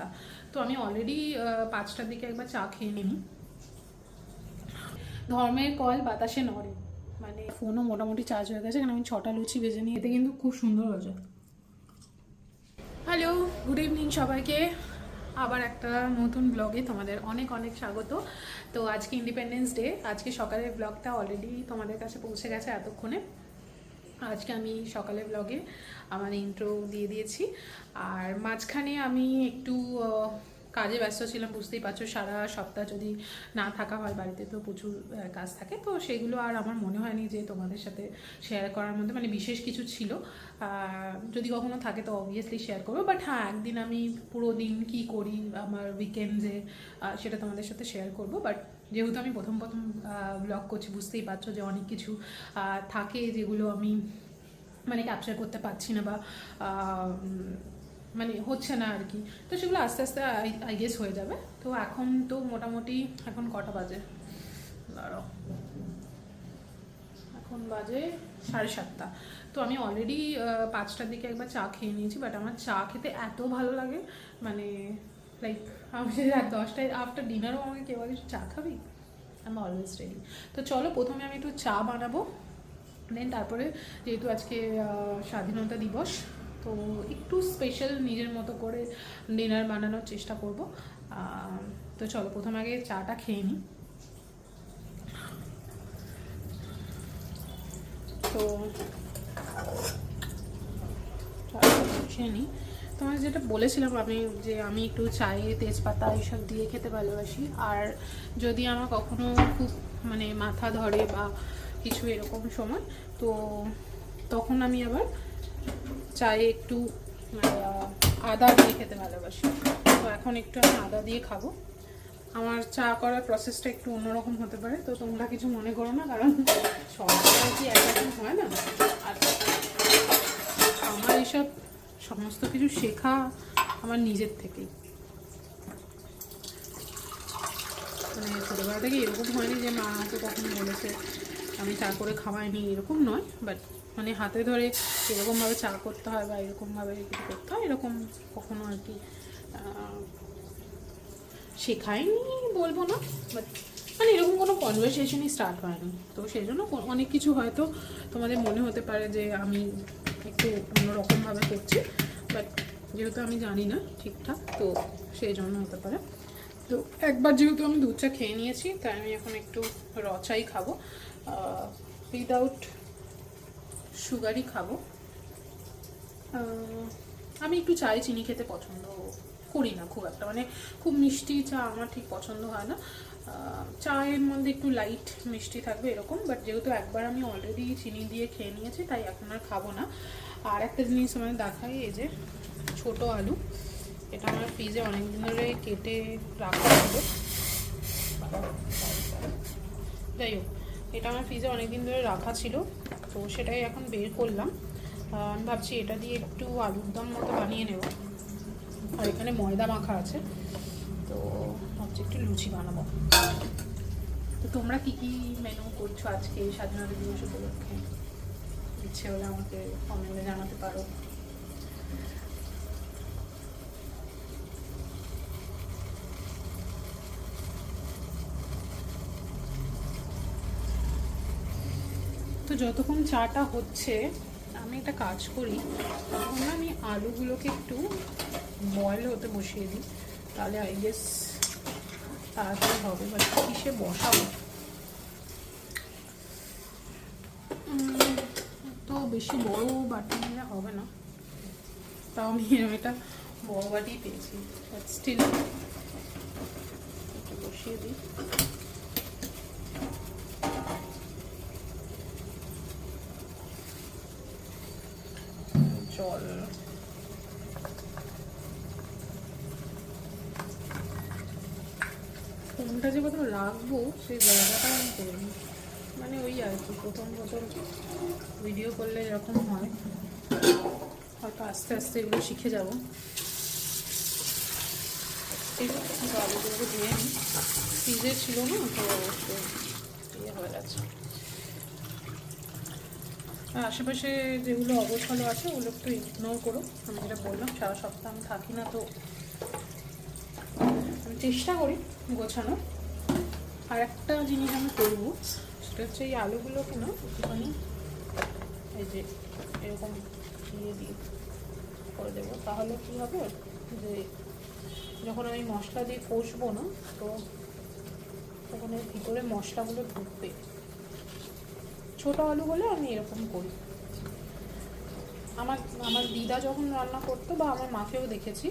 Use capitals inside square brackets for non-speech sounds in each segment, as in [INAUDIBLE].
সাতটা তো আমি অলরেডি পাঁচটার দিকে একবার চা খেয়ে নিই ধর্মের কল বাতাসে নড়ে। মানে ফোনও মোটামুটি চার্জ হয়ে গেছে কারণ আমি ছটা লুচি ভেজে নিই। এতে কিন্তু খুব সুন্দর হয়েছে হ্যালো গুড ইভিনিং সবাইকে। আবার একটা নতুন ব্লগে তোমাদের অনেক অনেক স্বাগত। তো আজকে ইন্ডিপেন্ডেন্স ডে আজকে সকালের ব্লগটা অলরেডি তোমাদের কাছে পৌঁছে গেছে এতক্ষণে। আজকে আমি সকালে ব্লগে আমার ইন্ট্রো দিয়ে দিয়েছি। আর মাঝখানে আমি একটু কাজে ব্যস্ত ছিলাম, বুঝতেই পারছ, সারা সপ্তাহ যদি না থাকা হয়, বাড়িতে তো প্রচুর কাজ থাকে। তো সেগুলো আর আমার মনে হয়নি যে তোমাদের সাথে শেয়ার করার মধ্যে মানে বিশেষ কিছু ছিল। যদি কখনো থাকে তো অবভিয়াসলি শেয়ার করব। বাট হ্যাঁ একদিন আমি পুরো দিন কী করি, আমার উইকেন্ডে সেটা তোমাদের সাথে শেয়ার করব। বাট যেহেতু আমি প্রথম প্রথম ব্লগ করছি, বুঝতেই পারছ যে অনেক কিছু থাকে যেগুলো আমি মানে ক্যাপচার করতে পারছি না বা মানে হচ্ছে না আর কি। তো সেগুলো আস্তে আস্তে আই গেস হয়ে যাবে। তো এখন তো মোটামুটি এখন কটা বাজে? দাঁড়াও। এখন বাজে সাড়ে সাতটা। তো আমি অলরেডি পাঁচটার দিকে একবার চা খেয়ে নিয়েছি বাট আমার চা খেতে এত ভালো লাগে মানে লাইক আমি রাত দশটায় আফটার ডিনারও আমাকে কেউ বলে চা খাবি? আমি অলওয়েজ রেডি তো চলো, প্রথমে আমি একটু চা বানাবো। দেন তারপরে যেহেতু আজকে স্বাধীনতা দিবস, তো একটু স্পেশাল নিজের মতো করে ডিনার বানানোর চেষ্টা করব। তো চলো, প্রথমে আগে চাটা খেয়ে নিই। তো খেয়ে নিই। তোমার যেটা বলেছিলাম আমি, যে আমি একটু চায়ে তেজপাতা এইসব দিয়ে খেতে ভালোবাসি। আর যদি আমার কখনো খুব মানে মাথা ধরে বা কিছু এরকম সময়, তো তখন আমি আবার চায়ে একটু আদা দিয়ে খেতে ভালোবাসি। তো এখন একটু আমি আদা দিয়ে খাব। আমার চা করার প্রসেসটা একটু অন্যরকম হতে পারে, তো তোমরা কিছু মনে করো না, কারণ সব কি একরকম হয় না? আর আমার এইসব সমস্ত কিছু শেখা আমার নিজের থেকেই। মানে ছোটোবেলা থেকে এরকম হয়নি যে মা আমাকে কখন বলেছে, আমি চা করে খাওয়াইনি, এরকম নয় বাট মানে হাতে ধরে এরকমভাবে চা করতে হয় বা এরকমভাবে কিছু করতে হয়, এরকম কখনো আর কি শেখায়নি বলব না বাট মানে এরকম কোনো কনভারসেশনই স্টার্ট হয়নি। তো সেই জন্য অনেক কিছু হয়তো তোমাদের মনে হতে পারে যে আমি একটু অন্যরকমভাবে করছি বাট যেহেতু আমি জানি না ঠিকঠাক, তো সেই জন্য হতে পারে। তো একবার যেহেতু আমি দুধ চা খেয়ে নিয়েছি, তাই আমি এখন একটু র চাই খাব। উইদাউট সুগারই খাব। আমি একটু চাই, চিনি খেতে পছন্দ করি না খুব একটা। মানে খুব মিষ্টি চা আমার ঠিক পছন্দ হয় না। চায়ের মধ্যে একটু লাইট মিষ্টি থাকবে এরকম বাট যেহেতু একবার আমি অলরেডি চিনি দিয়ে খেয়ে নিয়েছি, তাই এখন আর খাব না। আর একটা জিনিস আমার দেখাই, এই যে ছোট আলু, এটা আমার ফ্রিজে অনেকদিন ধরে কেটে রাখা ছিল। যাই হোক, এটা আমার ফ্রিজে অনেকদিন ধরে রাখা ছিল, তো সেটাই এখন বের করলাম। আমি ভাবছি এটা দিয়ে একটু আলুর দম মতো বানিয়ে নেব। আর এখানে ময়দা মাখা আছে, তো ভাবছি একটু লুচি বানাবো। তো তোমরা কি কি মেনু করছ আজকে স্বাধীনতা দিবস উপলক্ষে? ইচ্ছে হলে আমাকে কমেন্টে জানাতে পারো। তো যতক্ষণ চাটা হচ্ছে, আমি একটা কাজ করি, তখন আমি আলুগুলোকে একটু বয়েল হতে বসিয়ে দিই। তাহলে আই গেস তাড়াতাড়ি হবে বাট কিসে বসাবো? তো বেশি বড় বাটি নিলে হবে না। তাও আমি একটা বড় বাটি পেয়েছি বাট স্টিল বসিয়ে দিই জল ফোনটা রাখব, সেই জায়গাটা আমি করিনি মানে ওই আর কি, প্রথম প্রথম ভিডিও করলে এরকম হয়। হয়তো আস্তে আস্তে এগুলো শিখে যাব। দিয়ে ফ্রিজে ছিল না, তো ইয়ে হয়ে আর আশেপাশে যেগুলো অগোছালো আছে, ওগুলো একটু ইগনোর করো। আমি যেটা বললাম, সারা সপ্তাহ আমি থাকি না, তো আমি চেষ্টা করি গোছানো আর একটা জিনিস আমি করব, সেটা হচ্ছে এই আলুগুলোকে না একটুখানি এই যে এরকম দিয়ে দিয়ে করে দেবো। তাহলে কী হবে যে যখন আমি মশলা দিয়ে কষবো না, তো তখন এর ভিতরে মশলাগুলো ঢুকবে। ছোটো আলু হলে আমি এরকম করি। আমার আমার দিদা যখন রান্না করতো বা আমার মাকেও দেখেছি,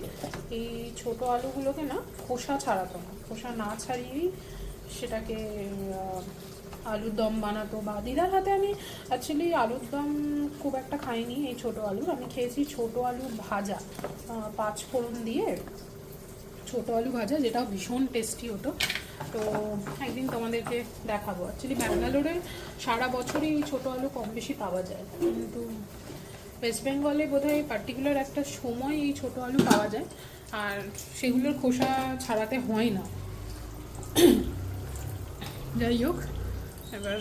এই ছোট আলুগুলোকে না খোসা ছাড়াতো না। খোসা না ছাড়িয়েই সেটাকে আলুর দম বানাতো বা দিদার হাতে আমি অ্যাকচুয়ালি আলুর দম খুব একটা খাইনি, এই ছোট আলুর। আমি খেয়েছি ছোট আলু ভাজা পাঁচ ফোড়ন দিয়ে ছোট আলু ভাজা, যেটাও ভীষণ টেস্টি হতো তো একদিন তোমাদেরকে দেখাবো। অ্যাকচুয়ালি ব্যাঙ্গালোরে সারা বছরই ছোটো আলু কম বেশি পাওয়া যায়। কিন্তু ওয়েস্ট বেঙ্গলে বোধহয় পার্টিকুলার একটা সময় এই ছোটো আলু পাওয়া যায়। আর সেগুলোর খোসা ছাড়াতে হয় না। যাই হোক, এবার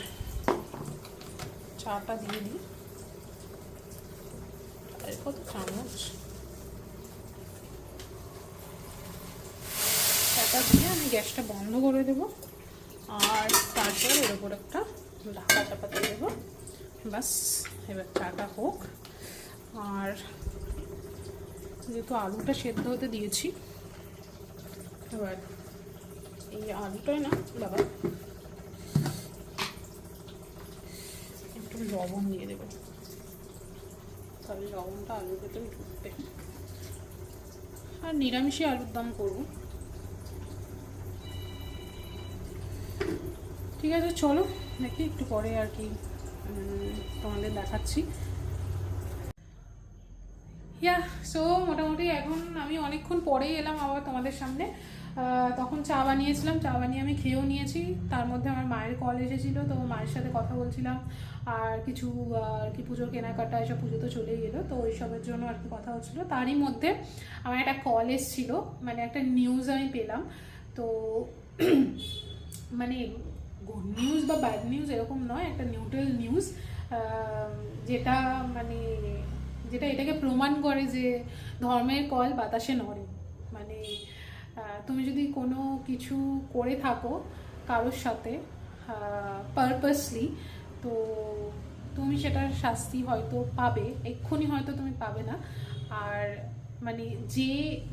চাটা দিয়ে দিই। আর কত চামচ? চাটা দিয়ে আমি গ্যাসটা বন্ধ করে দেবো আর তারপর এর উপর একটা ঢাকা চাপা দিয়ে দেবো। বাস এবার চাটা হোক। আর যেহেতু আলুটা সেদ্ধ হতে দিয়েছি, এবার এই আলুটাই না বাবা একটু লবণ দিয়ে দেবো। তাহলে লবণটা আলুর ভেতরে ঢুকবে। আর নিরামিষই আলুর দম করব। ঠিক আছে চলো দেখি একটু পরে আর কি তোমাদের দেখাচ্ছি। ইয়া সো মোটামুটি এখন আমি অনেকক্ষণ পরেই এলাম আবার তোমাদের সামনে। তখন চা বানিয়েছিলাম, চা বানিয়ে আমি খেয়েও নিয়েছি। তার মধ্যে আমার মায়ের কল এসেছিল, তো মায়ের সাথে কথা বলছিলাম। আর কিছু আর কি পুজোর কেনাকাটা, এসব পুজো তো চলেই গেলো তো ওইসবের জন্য আর কি কথা হচ্ছিল। তারই মধ্যে আমার একটা কল এসেছিল মানে একটা নিউজ আমি পেলাম। তো মানে গুড নিউজ বা ব্যাড নিউজ এরকম নয়, একটা নিউট্রাল নিউজ যেটা মানে যেটা এটাকে প্রমাণ করে যে ধর্মের কল বাতাসে নড়ে। মানে তুমি যদি কোনো কিছু করে থাকো কারোর সাথে পারপাসলি তো তুমি সেটার শাস্তি হয়তো পাবে, এক্ষুনি হয়তো তুমি পাবে না। আর মানে যে,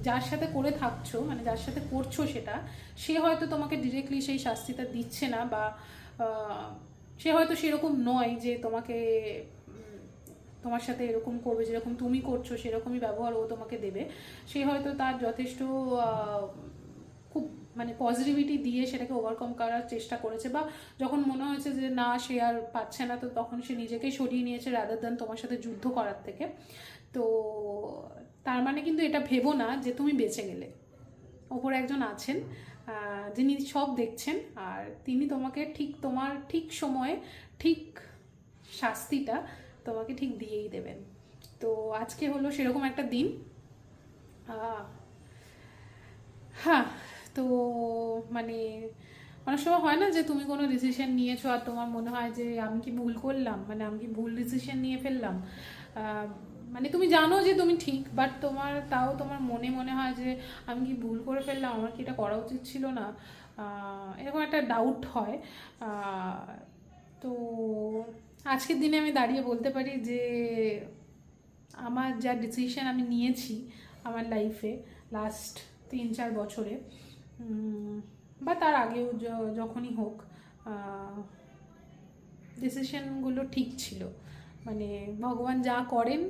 যার সাথে করে থাকছো মানে যার সাথে করছ সেটা, সে হয়তো তোমাকে ডিরেক্টলি সেই শাস্তিটা দিচ্ছে না বা সে হয়তো সেরকম নয় যে তোমাকে তোমার সাথে এরকম করবে, যেরকম তুমি করছ, সেরকমই ব্যবহার ও তোমাকে দেবে। সে হয়তো তার যথেষ্ট খুব মানে পজিটিভিটি দিয়ে সেটাকে ওভারকাম করার চেষ্টা করেছে বা যখন মনে হয়েছে যে না, সে আর পাচ্ছে না, তো তখন সে নিজেকেই সরিয়ে নিয়েছে রাদার দেন তোমার সাথে যুদ্ধ করার থেকে। তো তার মানে কিন্তু এটা ভেবো না যে তুমি বেঁচে গেলে। ওপরে একজন আছেন যিনি সব দেখছেন, আর তিনি তোমাকে ঠিক তোমার ঠিক সময়ে ঠিক শাস্তিটা তোমাকে ঠিক দিয়েই দেবেন। তো আজকে হলো সেরকম একটা দিন। হ্যাঁ তো মানে অনেক সময় হয় না যে তুমি কোনো ডিসিশন নিয়েছো আর তোমার মনে হয় যে আমি কি ভুল করলাম? মানে আমি কি ভুল ডিসিশন নিয়ে ফেললাম? মানে তুমি জানো যে তুমি ঠিক বাট তোমার, তাও তোমার মনে মনে হয় যে আমি কি ভুল করে ফেললাম? আমার কি এটা করা উচিত ছিল না? এরকম একটা ডাউট হয়। তো আজকের দিনে আমি দাঁড়িয়ে বলতে পারি যে, আমার যা ডিসিশন আমি নিয়েছি আমার লাইফে লাস্ট তিন চার বছরে বা তার আগেও যখনই হোক ডিসিশনগুলো ঠিক ছিল। মানে ভগবান যা করেন,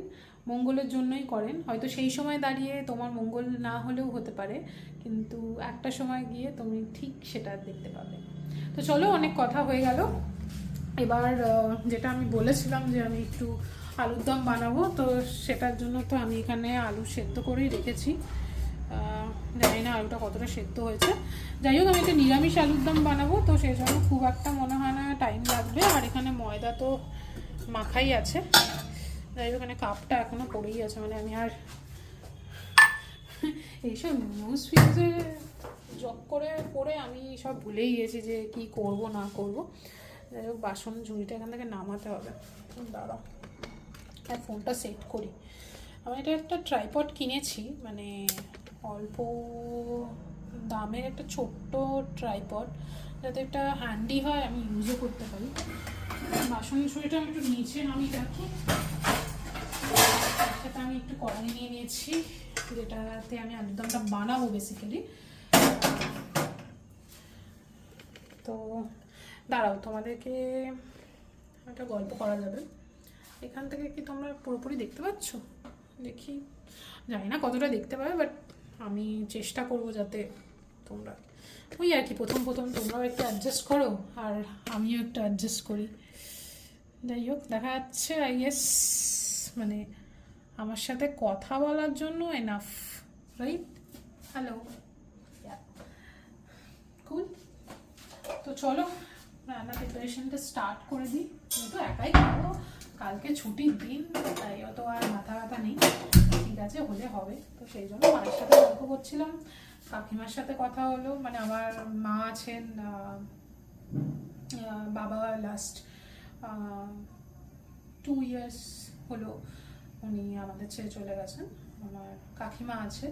মঙ্গলের জন্যই করেন। হয়তো সেই সময় দাঁড়িয়ে তোমার মঙ্গল না হলেও হতে পারে, কিন্তু একটা সময় গিয়ে তুমি ঠিক সেটা দেখতে পাবে। তো চলো অনেক কথা হয়ে গেল। এবার যেটা আমি বলেছিলাম যে আমি একটু আলুর দম বানাবো, তো সেটার জন্য তো আমি এখানে আলু সেদ্ধ করেই রেখেছি। জানি না আলুটা কতটা সেদ্ধ হয়েছে। যাই হোক, আমি একটা নিরামিষ আলুর দম বানাবো, তো সেই জন্য খুব একটা মনে হয় না টাইম লাগবে। আর এখানে ময়দা তো মাখাই আছে। যাই হোক, এখানে কাপটা এখনও পড়েই আছে মানে আমি আর [LAUGHS] এইসব নিউজ ফিউজে জব করে পরে আমি সব ভুলেই গেছি যে কি করব, না করব। যাই হোক, বাসন ঝুড়িটা এখান থেকে নামাতে হবে। দাঁড়াও। আর ফোনটা সেট করি। আমি এটা একটা ট্রাইপড কিনেছি মানে অল্প দামের একটা ছোট্ট ট্রাইপড যাতে একটা হ্যান্ডি হয়, আমি ইউজও করতে পারি। বাসন ঝুড়িটা আমি একটু নিচে নামিয়ে রাখি। সেটা আমি একটু কড়াই নিয়ে নিয়েছি, যেটাতে আমি আলুর দমটা বানাবো বেসিক্যালি তো দাঁড়াও, তোমাদেরকে একটা গল্প করা যাবে। এখান থেকে কি তোমরা পুরোপুরি দেখতে পাচ্ছ? দেখি। জানি না কতটা দেখতে পাবে বাট আমি চেষ্টা করব যাতে তোমরা ওই আর কি, প্রথম প্রথম তোমরাও একটু অ্যাডজাস্ট করো, আর আমিও একটু অ্যাডজাস্ট করি। যাই হোক, দেখা যাচ্ছে আই গেস মানে আমার সাথে কথা বলার জন্য এনাফ রাইট হ্যালো কুল তো চলো রান্না প্রিপারেশনটা স্টার্ট করে দিই। তুমি তো একাই খাব। কালকে ছুটির দিন, তাই অত আর মাথা ব্যথা নেই। ঠিক আছে, হলে হবে। তো সেই জন্য মায়ের সাথে গল্প করছিলাম। কাকিমার সাথে কথা হলো। মানে আমার মা আছেন বাবা লাস্ট টু ইয়ার্স হলো। উনি আমাদের ছেড়ে চলে গেছেন। আমার কাকিমা আছে।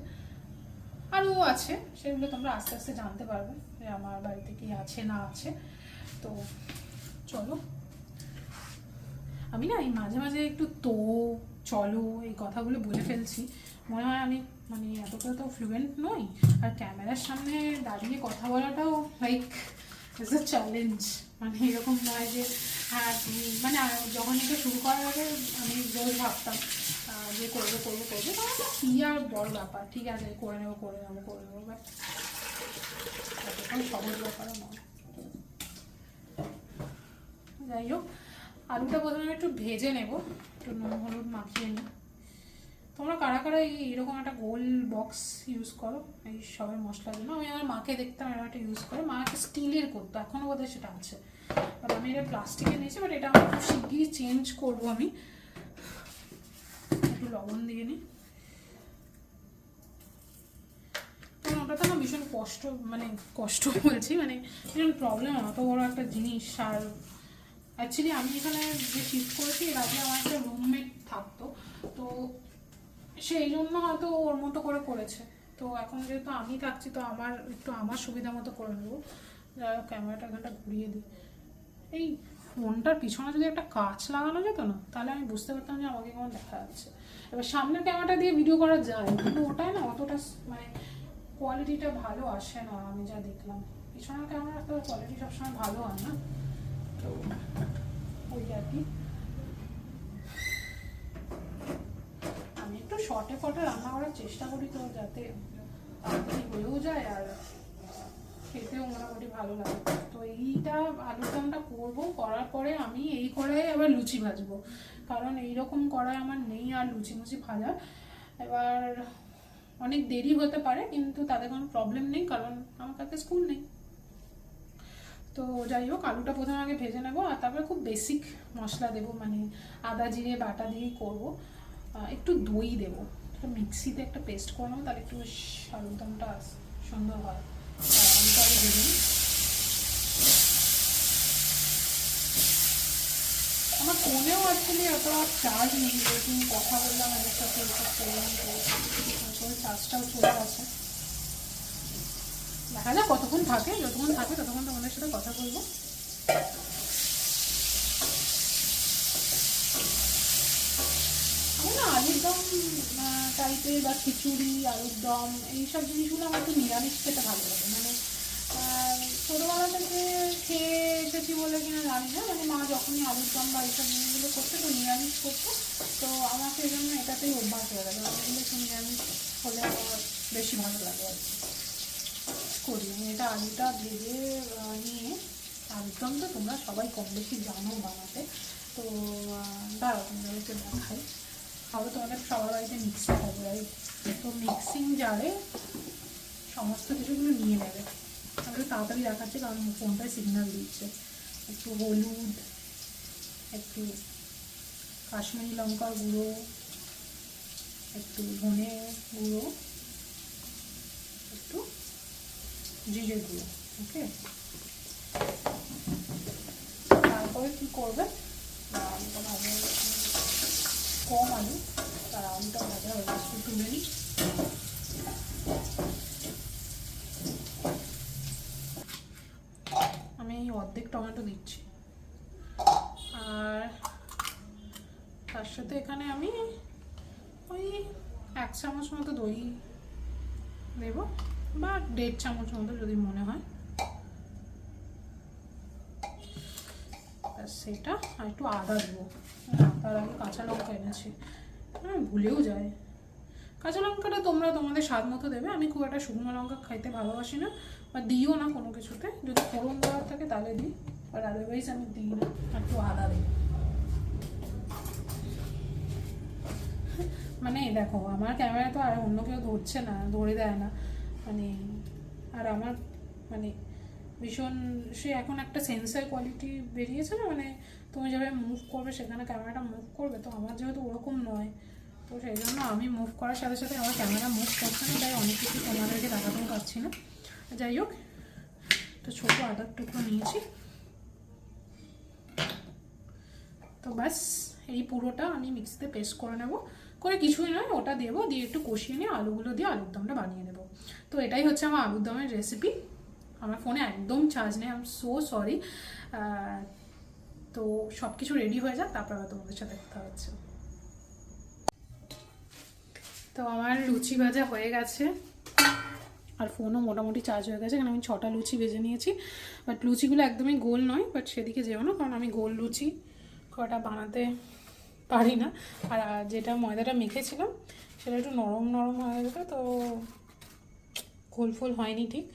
আরও আছে। সেগুলো তোমরা আস্তে আস্তে জানতে পারবে যে আমার বাড়িতে কি আছে, না আছে। তো চলো। আমি না এই মাঝে মাঝে একটু তো, চলো এই কথাগুলো বলে ফেলছি। মনে হয় আমি মানে এতটা তো ফ্লুয়েন্ট নই, আর ক্যামেরার সামনে দাঁড়িয়ে কথা বলাটাও লাইক ইজ আ চ্যালেঞ্জ মানে এরকম নয় যে হ্যাঁ তুমি মানে যখন এটা শুরু করার আগে আমি রোজ ভাবতাম যে করব করব করব না কি আর বড় ব্যাপার? ঠিক আছে, করে নেব করে নেব করে নেব বাট এতটাও সহজ ব্যাপারও নয়। যাই হোক, আলুটা প্রথমে একটু ভেজে নেব, একটু নুন, হলুদ মাখিয়ে নিই। তোমরা কারা কারা এই এরকম একটা গোল বক্স ইউজ করো, এই সবের মশলার জন্য। আমি আমার মাকে দেখতাম এরকম একটা ইউজ করে। মা একটা স্টিলের করতো এখনও বোধহয় সেটা আছে। বাট আমি এটা প্লাস্টিকের নিয়েছি বাট এটা আমি খুব শিগগিরই চেঞ্জ করব আমি। একটু লবণ দিয়ে নিই। কারণ ওটাতে না ভীষণ কষ্ট মানে কষ্ট বলছি মানে ভীষণ প্রবলেম অত বড় একটা জিনিস, আর অ্যাকচুয়ালি আমি এখানে যে শিফট করেছি, এর আগে আমার একটা রুমমেট থাকতো। তো সেই জন্য হয়তো ওর মতো করে করেছে। তো এখন যেহেতু আমি থাকছি, তো আমার একটু আমার সুবিধা মতো করে নেব। যাই হোক ক্যামেরাটা এখানটা ঘুরিয়ে দিই। এই ফোনটার পিছনে যদি একটা কাচ লাগানো যেত না, তাহলে আমি বুঝতে পারতাম যে আমাকে কেমন দেখা যাচ্ছে। এবার সামনের ক্যামেরাটা দিয়ে ভিডিও করা যায়, কিন্তু ওটাই না অতটা মানে কোয়ালিটিটা ভালো আসে না, আমি যা দেখলাম। পিছনের ক্যামেরা তো কোয়ালিটি সবসময় ভালো হয় না। আমি একটু শর্টে ফটে রান্না করার চেষ্টা করি তো, যাতে হয়েও যায় আর খেতেও মোটামুটি ভালো লাগে। তো এইটা আলুর দমটা করব, করার পরে আমি এই কড়াই আবার লুচি ভাজবো। কারণ এইরকম কড়াই আমার নেই আর লুচি মুচি ভাজা। এবার অনেক দেরি হতে পারে, কিন্তু তাদের কোনো প্রবলেম নেই, কারণ আমার কাছে স্কুল নেই। তো যাই হোক আলুটা প্রথমে আগে ভেজে নেব আর তারপরে খুব বেসিক মশলা দেবো মানে আদা জিরে, বাটা দিয়েই করব। একটু দই দেবো। মিক্সিতে একটা পেস্ট করে নেব, তাহলে একটু আলুর দমটা সুন্দর হয়। আলুটা আগে ভেজে। আমার ফোনেও অ্যাকচুয়ালি অত চার্জ নেই কথা বললাম এদের সাথে চার্জটাও চলে গেছে দেখা যাক কতক্ষণ থাকে? যতক্ষণ থাকে ততক্ষণ তোমাদের সাথে কথা বলব। আমি না আলুর টাইপের বা খিচুড়ি, আলুর দম, এইসব জিনিসগুলো আমার একটু নিরামিষ খেতে ভালো লাগে। মানে ছোটোবেলা থেকে খেয়ে এসেছি বলে কিনা জানি না। মানে মা যখনই আলুর দম বা এইসব জিনিসগুলো করতো তো নিরামিষ করতো তো আমার সেই জন্য এটাতেই অভ্যাস হয়ে গেছে এগুলো নিরামিষ হলে আমার বেশি ভালো লাগে আর কি। করি আমি এটা আলুটা ভেজে নিয়ে আলুর দম তো তোমরা সবাই কম বেশি জানো বানাতে, তো দাঁড়াও তোমাদেরকে দেখাই। আরও তোমাদের সবার বাড়িতে মিক্সার হবে রাইট তো মিক্সিং জারে সমস্ত কিছুগুলো নিয়ে নেবে। আমি তাড়াতাড়ি দেখাচ্ছি, কারণ ফোনটায় সিগন্যাল দিচ্ছে। একটু হলুদ, একটু কাশ্মীরি লঙ্কার গুঁড়ো, একটু ধনে গুঁড়ো, একটু জিজে দিয়ে, ওকে? তারপরে কী করবে? আমটা ভাজা কম আলু তার আমটা ভাজা হয়ে গেছে তুলে নিই। আমি অর্ধেক টমেটো দিচ্ছি। আর তার সাথে এখানে আমি ওই এক চামচ মতো দই দেবো। বা দেড় চামচ মতো যদি মনে হয়। সেটা আর একটু আদা দেবো। তার আগে কাঁচা লঙ্কা এনেছি। হ্যাঁ ভুলেও যায়। কাঁচা লঙ্কাটা তোমরা তোমাদের স্বাদ মতো দেবে। আমি খুব একটা শুকনো লঙ্কা খাইতে ভালোবাসি না, বা দিও না কোনো কিছুতে। যদি ফোড়ন দেওয়ার থাকে তাহলে দিই আর আদারওয়াইজ আমি দিই না আর একটু আদা দিই মানে দেখো, আমার ক্যামেরা তো আর অন্য কেউ ধরছে না, ধরে দেয় না। মানে আর আমার মানে ভীষণ, সে এখন একটা সেন্সার কোয়ালিটি বেরিয়েছে না মানে তুমি যেভাবে মুভ করবে, সেখানে ক্যামেরাটা মুভ করবে, তো আমার যেহেতু ওরকম নয়, তো সেই জন্য আমি মুভ করার সাথে সাথে আমার ক্যামেরা মুভ করছে না, তাই অনেক কিছু তোমাদেরকে দেখাতেও পারছি না। যাই হোক তো ছোটো আদার টুকরো নিয়েছি। তো ব্যাস, এই পুরোটা আমি মিক্সিতে পেস্ট করে নেব। করে কিছুই নয়, ওটা দেবো, দিয়ে একটু কষিয়ে নিয়ে আলুগুলো দিয়ে আলুর দমটা বানিয়ে নেব তো এটাই হচ্ছে আমার আলুর দমের রেসিপি আমার ফোনে একদম চার্জ নেই আই এম সো সরি তো সব কিছু রেডি হয়ে যাক, তারপর আবার তোমাদের সাথে কথা হচ্ছে। তো আমার লুচি ভাজা হয়ে গেছে। আর ফোনও মোটামুটি চার্জ হয়ে গেছে কারণ আমি ছটা লুচি ভেজে নিয়েছি। বাট লুচিগুলো একদমই গোল নয় বাট সেদিকে যেও না, কারণ আমি গোল লুচি কটা বানাতে পারি না। আর যেটা ময়দাটা মেখেছিলাম, সেটা একটু নরম নরম হয়ে গেছে, তো ফোল হয়নি ঠিক।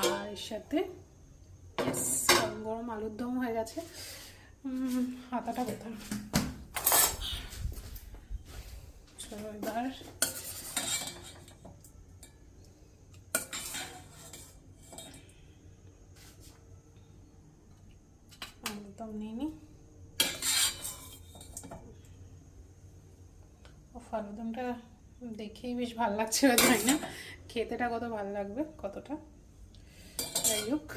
আর এর সাথে গরম গরম আলুর দম হয়ে গেছে। হাতাটা কোথায়? চলো এবার। আলুর দম নিয়ে নিই ও দেখেই বেশ ভালো লাগছে তাই না? খেতেটা কত ভালো লাগবে, কতটা? যাই হোক।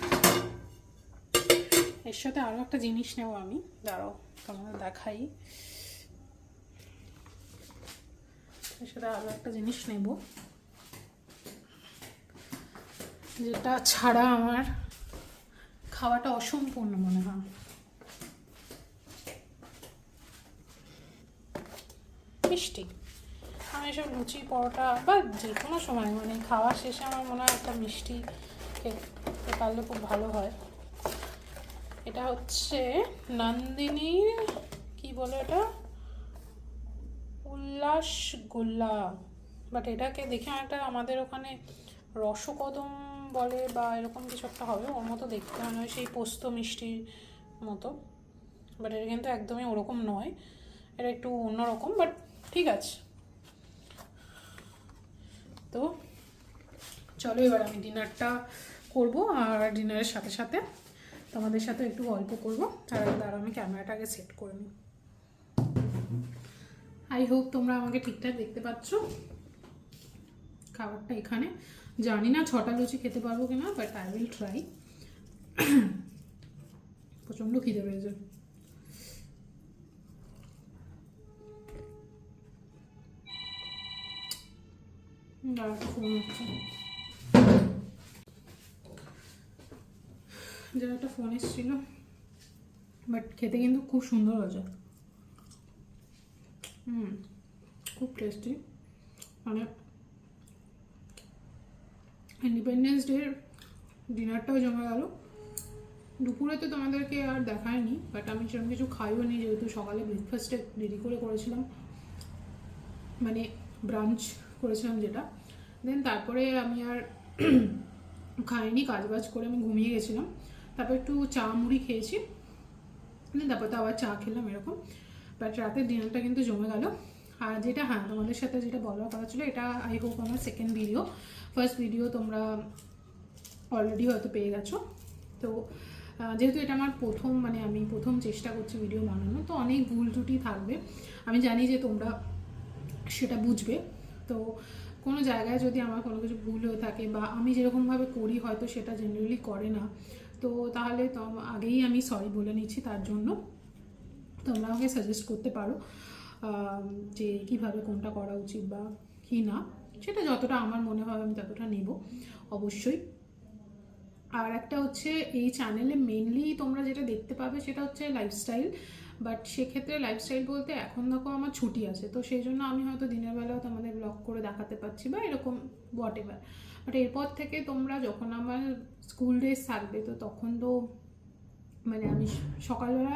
এর সাথে আরও একটা জিনিস নেব আমি। দাঁড়াও, তোমাদের দেখাই। এর সাথে আরও একটা জিনিস নেব। যেটা ছাড়া আমার খাওয়াটা অসম্পূর্ণ মনে হয়। মিষ্টি। আমি এসব লুচি, পরোটা বা যে কোনো সময় মানে খাওয়া শেষে আমার মনে হয় একটা মিষ্টি খেতে পারলে খুব ভালো হয়। এটা হচ্ছে নন্দিনীর, কি বলে এটা উল্লাস গোল্লা। বাট এটাকে দেখে একটা আমাদের ওখানে রসকদম বলে বা এরকম কিছু একটা হবে, ওর মতো দেখতে মনে হয় সেই পোস্ত মিষ্টির মতো। বাট এটা কিন্তু একদমই ওরকম নয়। এটা একটু অন্যরকম বাট ঠিক আছে। তো চলো এবার আমি ডিনারটা করব আর ডিনারের সাথে সাথে তোমাদের সাথে একটু গল্প করব। তার আগে দাঁড়া আমি ক্যামেরাটাকে সেট করে নিই। আই হোপ তোমরা আমাকে ঠিকঠাক দেখতে পাচ্ছ। খাবারটা এখানে। জানি না ছটা লুচি খেতে পারব কিনা বাট আই উইল ট্রাই প্রচণ্ড খিদে পেয়েছে। যার একটা ফোন এসেছিল বাট খেতে কিন্তু খুব সুন্দর হয়েছে। হুম, খুব টেস্টি মানে ইন্ডিপেন্ডেন্স ডের ডিনারটাও জমে গেল। দুপুরে তো তোমাদেরকে আর দেখায়নি বাট আমি সেরকম কিছু খাইও নি, যেহেতু সকালে ব্রেকফাস্টে দেরি করে করেছিলাম। মানে ব্রাঞ্চ করেছিলাম যেটা। দেন তারপরে আমি আর [CLEARS THROAT] খাইনি কাজ বাজ করে আমি ঘুমিয়ে গেছিলাম। তারপর একটু চা মুড়ি খেয়েছি। দেন তারপর তো আবার চা খেলাম এরকম। বাট রাতের ডিনারটা কিন্তু জমে গেল। আর যেটা হ্যাঁ তোমাদের সাথে যেটা বলার কথা ছিল, এটা আই হোপ আমার সেকেন্ড ভিডিও ফার্স্ট ভিডিও তোমরা অলরেডি হয়তো পেয়ে গেছো। তো যেহেতু এটা আমার প্রথম মানে আমি প্রথম চেষ্টা করছি ভিডিও বানানো তো অনেক ভুল ত্রুটি থাকবে। আমি জানি যে তোমরা সেটা বুঝবে। তো কোনো জায়গায় যদি আমার কোনো কিছু ভুল হয়ে থাকে বা আমি যেরকমভাবে করি হয়তো সেটা জেনারেলি করে না। তো তাহলে তো আগেই আমি সরি বলে নিচ্ছি, তার জন্য তোমরা আমাকে সাজেস্ট করতে পারো যে কীভাবে কোনটা করা উচিত বা কি না। সেটা যতটা আমার মনে হয় আমি ততটা নেব, অবশ্যই। আর একটা হচ্ছে, এই চ্যানেলে মেনলি তোমরা যেটা দেখতে পাবে সেটা হচ্ছে লাইফস্টাইল বাট সেক্ষেত্রে লাইফস্টাইল বলতে এখন দেখো আমার ছুটি আছে, তো সেই জন্য আমি হয়তো দিনের বেলাও তোমাদের ব্লগ করে দেখাতে পারছি বা এরকম হোয়াট এভার বাট এরপর থেকে তোমরা যখন আমার স্কুল ডেজ থাকবে, তো তখন তো মানে আমি সকালবেলা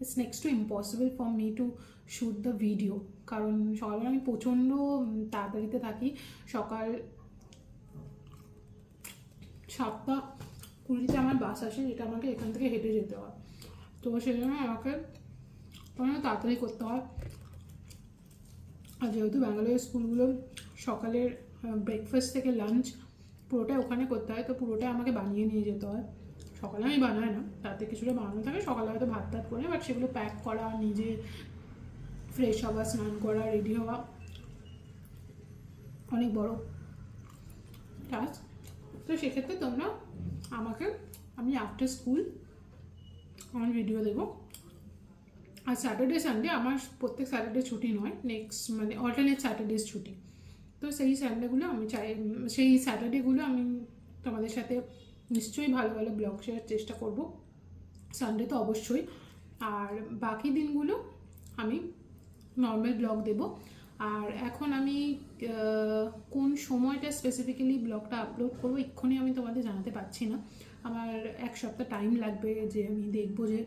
it's next to impossible for me to shoot the video কারণ সকালবেলা আমি প্রচণ্ড তাড়াতাড়িতে থাকি, সকাল সাতটা কুড়িতে আমার বাস আসে, যেটা আমাকে এখান থেকে হেঁটে যেতে হয়। তো সেই জন্য আমাকে অনেক তাড়াতাড়ি করতে হয়। আর যেহেতু ব্যাঙ্গালোরের স্কুলগুলো সকালের ব্রেকফাস্ট থেকে লাঞ্চ পুরোটাই ওখানে করতে হয়, তো পুরোটাই আমাকে বানিয়ে নিয়ে যেতে হয়। সকালে আমি বানাই না, তাতে কিছুটা বানানো থাকে, সকালে হয়তো ভাত টাত করে বাট সেগুলো প্যাক করা, নিজে ফ্রেশ হওয়া, স্নান করা রেডি হওয়া, অনেক বড় টাস্ক তো সেক্ষেত্রে তোমরা আমাকে, আমি আফটার স্কুল আমার ভিডিও দেবো। আর স্যাটারডে সানডে আমার প্রত্যেক স্যাটারডে ছুটি নয় নেক্সট মানে অল্টারনেট স্যাটারডেজ ছুটি। তো সেই সানডেগুলো আমি চাই, সেই স্যাটারডেগুলো আমি তোমাদের সাথে নিশ্চয়ই ভালো ভালো ব্লগ শেয়ার চেষ্টা করব। সানডে তো অবশ্যই। আর বাকি দিনগুলো আমি নর্মাল ব্লগ দেব। আর এখন আমি কোন সময়টা স্পেসিফিক্যালি ব্লগটা আপলোড করব এক্ষুনি আমি তোমাদের জানাতে পারছি না। আমার এক সপ্তাহ টাইম লাগবে যে আমি দেখব যে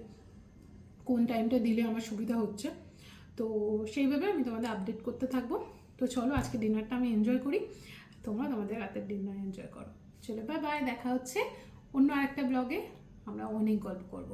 কোন টাইমটা দিলে আমার সুবিধা হচ্ছে। তো সেইভাবে আমি তোমাদের আপডেট করতে থাকব। তো চলো আজকে ডিনারটা আমি এনজয় করি। তোমরা তোমাদের রাতের ডিনার এনজয় করো। চলো বাই বাই দেখা হচ্ছে অন্য আরেকটা ব্লগে আমরা অনেক গল্প করব।